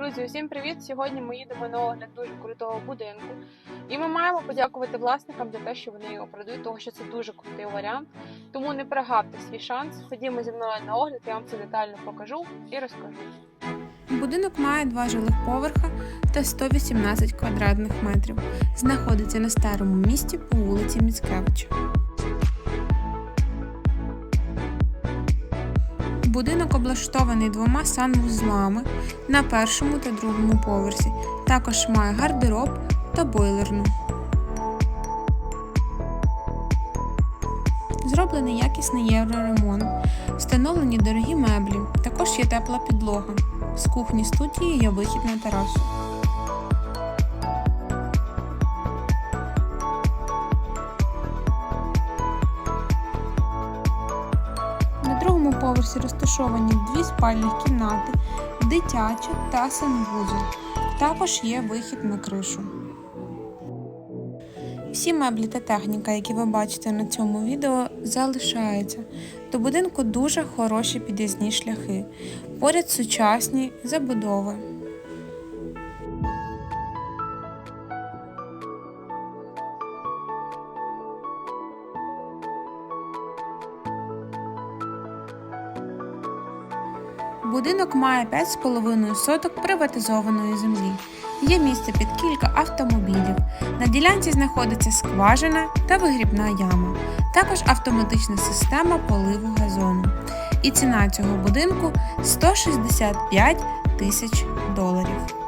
Друзі, усім привіт! Сьогодні ми їдемо на огляд дуже крутого будинку. І ми маємо подякувати власникам за те, що вони його продають, тому що це дуже крутий варіант. Тому не прогавте свій шанс. Ходімо зі мною на огляд, я вам це детально покажу і розкажу. Будинок має два жилих поверха та 118 квадратних метрів. Знаходиться на старому місті по вулиці Міцкевича. Будинок облаштований двома санвузлами на першому та другому поверсі. Також має гардероб та бойлерну. Зроблений якісний євроремонт. Встановлені дорогі меблі. Також є тепла підлога. З кухні студії є вихід на терасу. Поверсі розташовані дві спальні кімнати, дитяча та санвузол. Також є вихід на кришу. Всі меблі та техніка, які ви бачите на цьому відео, залишаються. До будинку дуже хороші під'їзні шляхи, поряд сучасні забудови. Будинок має 5,5 соток приватизованої землі. Є місце під кілька автомобілів. На ділянці знаходиться скважина та вигрібна яма, також автоматична система поливу газону. І ціна цього будинку 165 тисяч доларів.